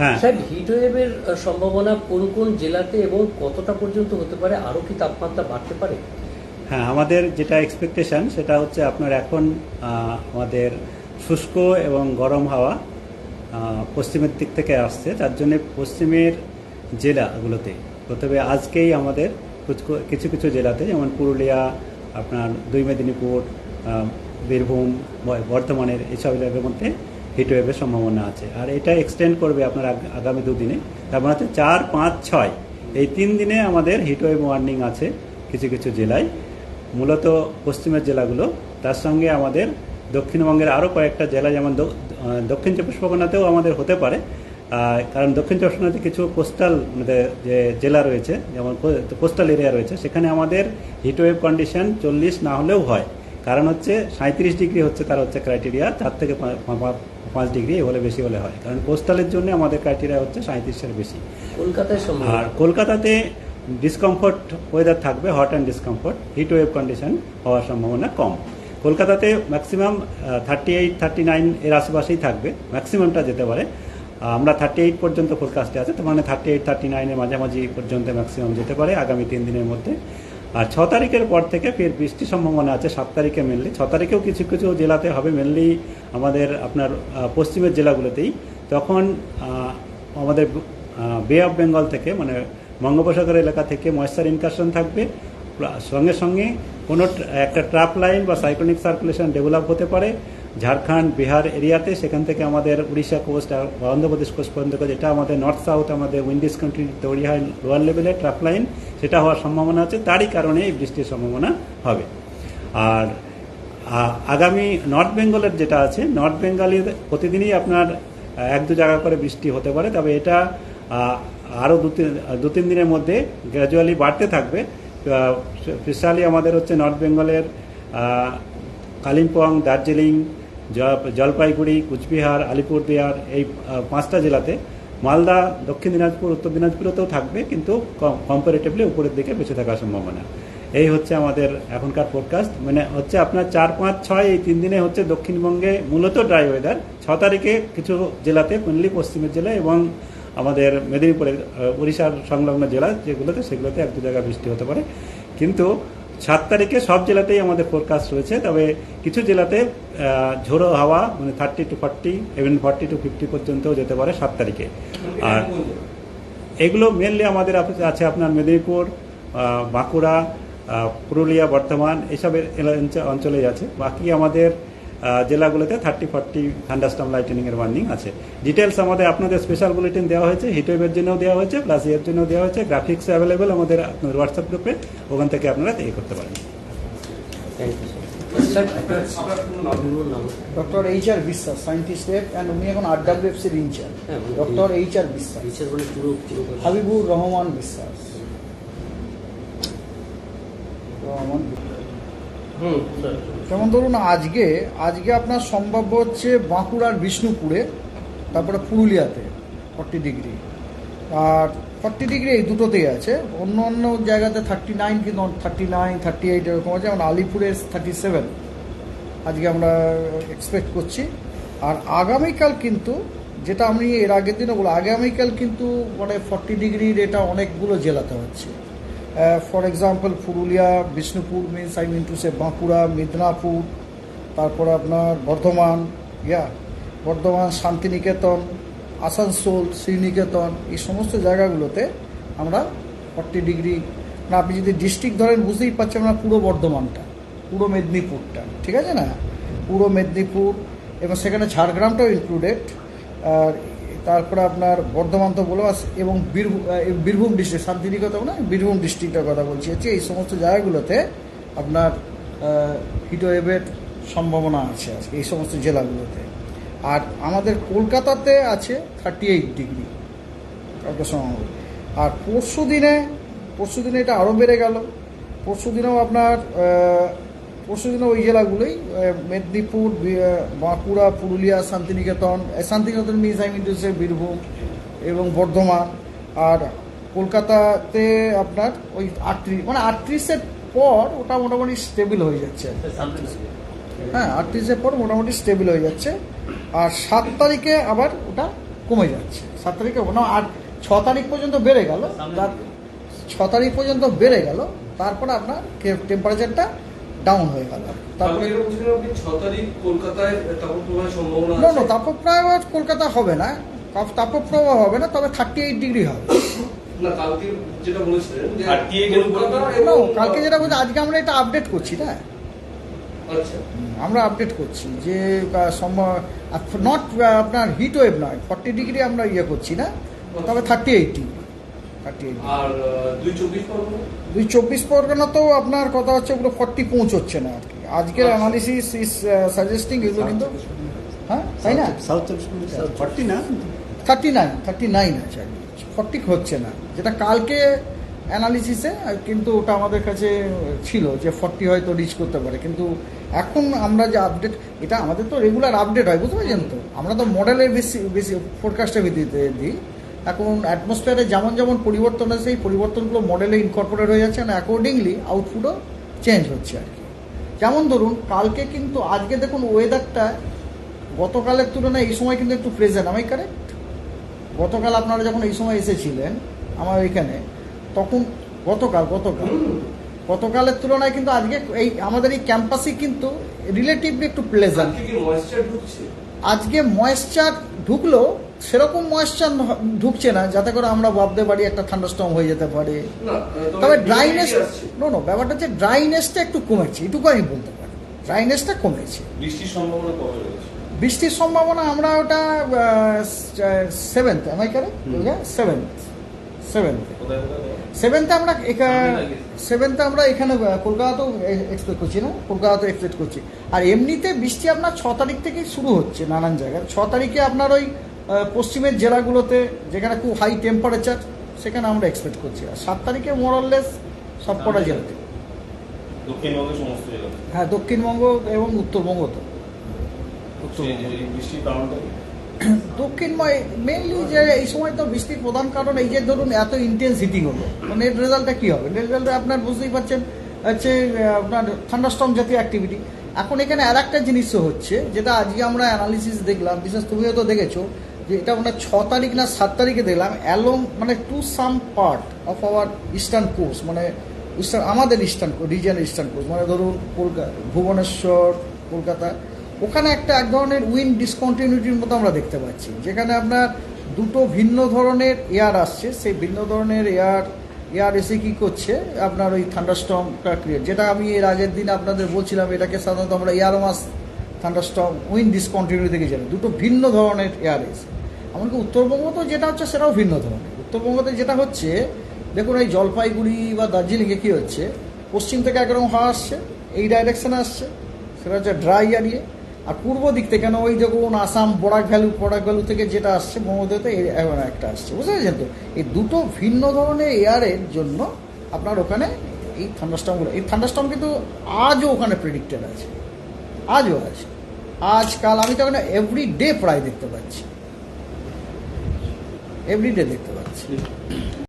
হ্যাঁ। সাহেব হিট ওয়েভের সম্ভাবনা কোন কোন জেলাতে এবং কতটা পর্যন্ত হতে পারে? আরও কি তাপমাত্রা বাড়তে পারে? হ্যাঁ আমাদের যেটা এক্সপেকটেশন সেটা হচ্ছে আপনার এখন আমাদের শুষ্ক এবং গরম হাওয়া পশ্চিমের দিক থেকে আসছে। তার জন্য পশ্চিমের জেলাগুলোতে প্রথমে আজকেই আমাদের কিছু কিছু জেলাতে যেমন পুরুলিয়া আপনার দুই মেদিনীপুর বীরভূম বর্ধমানের এইসব এলাকার মধ্যে হিটওয়েভের সম্ভাবনা আছে। আর এটা এক্সটেন্ড করবে আপনার আগামী দুদিনে তার মানে হচ্ছে চার, পাঁচ, ছয়। এই তিন দিনে আমাদের হিটওয়েভ ওয়ার্নিং আছে কিছু কিছু জেলায়। মূলত পশ্চিমের জেলাগুলো। তার সঙ্গে আমাদের দক্ষিণবঙ্গের আরও কয়েকটা জেলা, যেমন দক্ষিণ চব্বিশ পরগনাতেও আমাদের হতে পারে। কারণ দক্ষিণ চব্বিশ পরগনাতে কিছু কোস্টাল যে জেলা রয়েছে, যেমন কোস্টাল এরিয়া রয়েছে, সেখানে আমাদের হিটওয়েভ কন্ডিশন চল্লিশ না হলেও হয়। কারণ হচ্ছে সাঁত্রিশ ডিগ্রি হচ্ছে তার হচ্ছে ক্রাইটেরিয়া চার থেকে পাঁচ ডিগ্রি হলে বেশি হলে হয়। কারণ কোস্টালের জন্য আমাদের ক্রাইটেরিয়া হচ্ছে সাঁত্রিশের বেশি। কলকাতায় আর কলকাতাতে ডিসকমফোর্ট ওয়েদার থাকবে hot and discomfort heat wave condition হওয়ার সম্ভাবনা কম। কলকাতাতে maximum thirty eight thirty nine এর আশেপাশেই থাকবে ম্যাক্সিমামটা যেতে পারে। আমরা থার্টি এইট পর্যন্ত ফোরকাস্টে আছে তো মানে থার্টি এইট থার্টি নাইনের মাঝামাঝি পর্যন্ত ম্যাক্সিমাম যেতে পারে আগামী তিন দিনের মধ্যে। আর ছ তারিখের পর থেকে ফের বৃষ্টির সম্ভাবনা আছে, সাত তারিখে মেনলি ছ তারিখেও কিছু কিছু জেলাতে হবে মেনলি আমাদের আপনার পশ্চিমের জেলাগুলোতেই। তখন আমাদের বে অফ বেঙ্গল থেকে মানে বঙ্গোপসাগর এলাকা থেকে ময়েশ্চার ইনকাশন থাকবে। সঙ্গে সঙ্গে কোনো একটা ট্রাপ লাইন বা সাইক্লোনিক সার্কুলেশন ডেভেলপ হতে পারে। ঝাড়খণ্ড, বিহার এরিয়াতে সেখান থেকে আমাদের উড়িষ্যা কোস্ট আর অন্ধ্রপ্রদেশ কোস্ট পর্যন্ত যেটা আমাদের নর্থ সাউথ আমাদের উইন্ডিজ কান্ট্রি তৈরি হয় লোয়ার লেভেলের ট্রাপ লাইন সেটা হওয়ার সম্ভাবনা আছে। তারই কারণে এই বৃষ্টির সম্ভাবনা হবে। আর আগামী নর্থ বেঙ্গলের যেটা আছে নর্থ বেঙ্গলের প্রতিদিনই আপনার এক দু জায়গা করে বৃষ্টি হতে পারে। তবে এটা আরও দু তিন দু তিন দিনের মধ্যে গ্র্যাজুয়ালি বাড়তে থাকবে। স্পেশালি আমাদের হচ্ছে নর্থ বেঙ্গলের কালিম্পং, দার্জিলিং জলপাইগুড়ি, কুচবিহার, আলিপুরদুয়ার, এই পাঁচটা জেলাতে। মালদা, দক্ষিণ দিনাজপুর, উত্তর দিনাজপুরেতেও থাকবে, কিন্তু কম্পারেটিভলি উপরের দিকে বেঁচে থাকার সম্ভাবনা। এই হচ্ছে আমাদের এখনকার ফোরকাস্ট মানে হচ্ছে আপনার চার, পাঁচ, ছয়, এই তিন দিনে হচ্ছে দক্ষিণবঙ্গে মূলত ড্রাই ওয়েদার ছ তারিখে কিছু জেলাতে মেনলি পশ্চিমের জেলা এবং আমাদের মেদিনীপুরের উড়িষ্যার সংলগ্ন জেলা যেগুলোতে, সেগুলোতে এক, দু জায়গায় বৃষ্টি হতে পারে। কিন্তু সাত তারিখে সব জেলাতেই আমাদের ফোরকাস্ট রয়েছে, তবে কিছু জেলাতে ঝোড়ো হাওয়া মানে thirty to forty even forty to fifty পর্যন্তও যেতে পারে সাত তারিখে। আর এগুলো মেনলি আমাদের আছে আপনার মেদিনীপুর বাঁকুড়া পুরুলিয়া, বর্ধমান, এসবের অঞ্চলেই আছে। বাকি আমাদের জেলাগুলোতে থার্টি ফর্টি থান্ডারস্টম লাইটেনিং এর ওয়ার্নিং আছে। ডিটেলস আমাদের আপনাদের স্পেশাল বুলেটিন দেওয়া হয়েছে হিটওয়েভের জন্যও দেওয়া হয়েছে প্লাস এর জন্য দেওয়া হয়েছে গ্রাফিক্স অ্যাভেলেবেল আমাদের আপনার হোয়াটসঅ্যাপ গ্রুপে ওখান থেকে আপনারা ইয়ে করতে পারেন। ডক্টর এইচ আর বিশ্বাস সায়েন্টিস্ট হেড অ্যান্ড উনি এখন আর ডাব্লিউএফসির ইনচার্জ হ্যাঁ, doctor H R Biswas. Habibur Rahman বিশ্বাস রহমান হুম স্যার যেমন ধরুন আজকে আজকে আপনার সম্ভাব্য হচ্ছে বাঁকুড়ার বিষ্ণুপুরে, তারপরে পুরুলিয়াতে ফর্টি ডিগ্রি আর ফর্টি ডিগ্রি এই দুটোতেই আছে। অন্য অন্য জায়গাতে থার্টি নাইন কিন্তু থার্টি নাইন থার্টি এইট এরকম আছে। যেমন আলিপুরে থার্টি সেভেন আজকে আমরা এক্সপেক্ট করছি। আর আগামীকাল কিন্তু, যেটা আমি এর আগের দিনও বলি আগামীকাল কিন্তু মানে ফর্টি ডিগ্রির এটা অনেকগুলো জেলাতে হচ্ছে। For example Purulia Bishnupur means I mean to say Bankura Midnapore তারপর আপনার বর্ধমান ইয়া বর্ধমান, শান্তিনিকেতন, আসানসোল, শ্রীনিকেতন, এই সমস্ত জায়গাগুলোতে আমরা ফর্টি ডিগ্রি না, আপনি যদি ডিস্ট্রিক্ট ধরেন, বুঝতেই পারছেন আমরা পুরো বর্ধমানটা, পুরো মেদিনীপুরটা, ঠিক আছে না? পুরো মেদিনীপুর, এবং সেখানে ঝাড়গ্রামটাও ইনক্লুডেড আর তারপরে আপনার বর্ধমান তো বলো এবং বীরভূম বীরভূম ডিস্ট্রিক্ট শান্তিনিকেতন না বীরভূম ডিস্ট্রিক্টের কথা বলছি। হচ্ছে এই সমস্ত জায়গাগুলোতে আপনার হিটওয়েভের সম্ভাবনা আছে আজকে এই সমস্ত জেলাগুলোতে। আর আমাদের কলকাতাতে আছে থার্টি এইট ডিগ্রি কালকে আর পরশু দিনে পরশু দিনে এটা আরও বেড়ে গেল। পরশু দিনেও আপনার পরশু দিনে ওই জেলাগুলোই Medinipur Bankura, Purulia, Santiniketan Santiniketan means I mean Birbhum এবং বর্ধমান। আর কলকাতাতে আপনার ওই আটত্রিশ মানে আটত্রিশের পর ওটা মোটামুটি স্টেবল হয়ে যাচ্ছে। হ্যাঁ আটত্রিশের পর মোটামুটি স্টেবল হয়ে যাচ্ছে। আর সাত তারিখে আবার ওটা কমে যাচ্ছে। সাত তারিখে, না, আর ছ তারিখ পর্যন্ত বেড়ে গেল। তার, ছ তারিখ পর্যন্ত বেড়ে গেল। তারপরে আপনার টেম্পারেচারটা ডাউন হয়ে গেল। তারপরে তারপরে বলছিলেন আপনি ছ তারিখ কলকাতায় তাপপ্রবাহের সম্ভাবনা না না তাপপ্রবাহ কলকাতা হবে না। তাপ- তাপপ্রবাহ হবে না তবে থার্টি এইট ডিগ্রি হবে কালকে যেটা বলেছিলেন যে 38 এর উপরে কলকাতা না, এবং কালকে যেটা বলছি আজকে আমরা এটা আপডেট করছি না আচ্ছা। আমরা আপডেট করছি যে নট আপনার হিট ওয়েভ নয় ফর্টি ডিগ্রি আমরা ইয়ে করছি না তবে thirty eight degree thirty eight আর দুই চব্বিশ পরগনা? দুই চব্বিশ পরগনাতেও আপনার কথা হচ্ছে ওগুলো ফর্টি পৌঁছচ্ছে না আর কি। আজকের। অ্যানালিসিস ইজ সাজেস্টিং এগুলো কিন্তু হ্যাঁ তাই না? সাউথ ফর্টি না? থার্টি নাইন থার্টি নাইন আছে ফর্টি হচ্ছে না। যেটা কালকে অ্যানালিসিসে কিন্তু ওটা আমাদের কাছে ছিল যে ফর্টি হয়তো রিচ করতে পারে। কিন্তু এখন আমরা যে আপডেট এটা আমাদের তো রেগুলার আপডেট হয় বুঝতে পারছেন তো? আমরা তো মডেলের বেশি বেশি ফোরকাস্টের ভিত্তিতে দিই। এখন অ্যাটমসফিয়ারে যেমন যেমন পরিবর্তন আছে সেই পরিবর্তনগুলো মডেলে ইনকর্পোরেট হয়ে যাচ্ছে অ্যাকর্ডিংলি আউটপুটও চেঞ্জ হচ্ছে আর কি। যেমন ধরুন, কালকে কিন্তু, আজকে দেখুন ওয়েদারটা গতকালের তুলনায় এই সময় কিন্তু একটু প্রেজেন্ট আমি কারেক্ট গতকাল আপনারা যখন এই সময় এসেছিলেন আমার এখানে তখন গতকাল গতকাল, গতকালের তুলনায় কিন্তু আজকে এই আমাদের এই ক্যাম্পাসে কিন্তু রিলেটিভলি একটু প্লেজেন্ট আজকে ময়েশ্চার ঢুকলো সেরকম ময়েশ্চার ঢুকছে না যাতে করে আমরা ভাবতে পারি একটা ঠান্ডাস্টম হয়ে যেতে পারে। তবে ড্রাইনেস নো নো ব্যাপারটা হচ্ছে ড্রাইনেসটা একটু কমেছে এটুকু আমি বলতে পারি। ড্রাইনেসটা কমেছে। বৃষ্টির সম্ভাবনা কবে রয়েছে? বৃষ্টির সম্ভাবনা আমরা ওটা সেভেন্থ আমায় কেন সেভেন্থ সেভেন্থ সেভেন্থে আমরা। সেভেন্থে আমরা এখানে কলকাতাতেও এক্সপেক্ট করছি না? কলকাতাতেও এক্সপেক্ট করছি। আর এমনিতে বৃষ্টি আপনার ছ তারিখ থেকেই শুরু হচ্ছে নানান জায়গায়। ছ তারিখে আপনার ওই পশ্চিমের জেলাগুলোতে যেখানে খুব হাই টেম্পারেচার সেখানে আমরা এক্সপেক্ট করছি। আর সাত তারিখে মোরললেস সব কটা জেলাতে। দক্ষিণবঙ্গের সমস্ত জেলা হ্যাঁ দক্ষিণবঙ্গ এবং উত্তরবঙ্গ তো। উত্তরবঙ্গ। বৃষ্টির কারণটা কি? দক্ষিণ মেইনলি যে এই সময় তো বৃষ্টির প্রধান কারণ এই যে ধরুন এত ইন্টেন্স হিটিং হলো মানে এর রেজাল্টটা কী হবে এর রেজাল্টে আপনার বুঝতেই পারছেন, হচ্ছে আপনার থান্ডারস্টর্ম জাতীয় অ্যাক্টিভিটি এখন এখানে আর একটা জিনিসও হচ্ছে, যেটা আজকে আমরা অ্যানালিসিস দেখলাম, বিশেষ তুমিও তো দেখেছ, যে এটা আমরা ছ তারিখ না সাত তারিখে দেখলাম অ্যালং মানে to some part of our eastern course মানে ইস্টার্ন আমাদের ইস্টার্ন রিজিয়ন ইস্টার্ন কোর্স মানে ধরুন কলকাতা ভুবনেশ্বর, কলকাতা ওখানে একটা এক ধরনের উইন্ড ডিসকন্টিনিউটির মতো আমরা দেখতে পাচ্ছি, যেখানে আপনার দুটো ভিন্ন ধরনের এয়ার আসছে। সেই ভিন্ন ধরনের এয়ার এয়ার এসে কি করছে? আপনার ওই থান্ডারস্টর্মটা ক্রিয়েট যেটা আমি এর আগের দিন আপনাদের বলছিলাম, এটাকে সাধারণত আমরা air mass thunderstorm wind discontinue থেকে জানি। দুটো ভিন্ন ধরনের এয়ার এসে। এমনকি উত্তরবঙ্গ তো যেটা হচ্ছে, সেটাও ভিন্ন ধরনের। উত্তরবঙ্গতে যেটা হচ্ছে, দেখুন এই জলপাইগুড়ি বা দার্জিলিংয়ে কী হচ্ছে, পশ্চিম থেকে একরকম হাওয়া আসছে, এই ডাইরেকশনে আসছে, সেটা হচ্ছে ড্রাই এরিয়া আর পূর্ব দিক থেকে কেন ওই দেখুন আসাম বরাক ভ্যালু বরাক ভ্যালু থেকে যেটা আসছে ব্রহ্মদেবতে এমন একটা আসছে। বুঝতে পেরেছেন তো? এই দুটো ভিন্ন ধরনের এয়ারের জন্য আপনার ওখানে এই থান্ডারস্টমগুলো এই থান্ডারস্টম কিন্তু আজও ওখানে প্রেডিক্টেড আছে। আজও আছে। আজ কাল আমি তো ওখানে এভরি ডে প্রায় দেখতে পাচ্ছি। এভরি ডে দেখতে পাচ্ছি।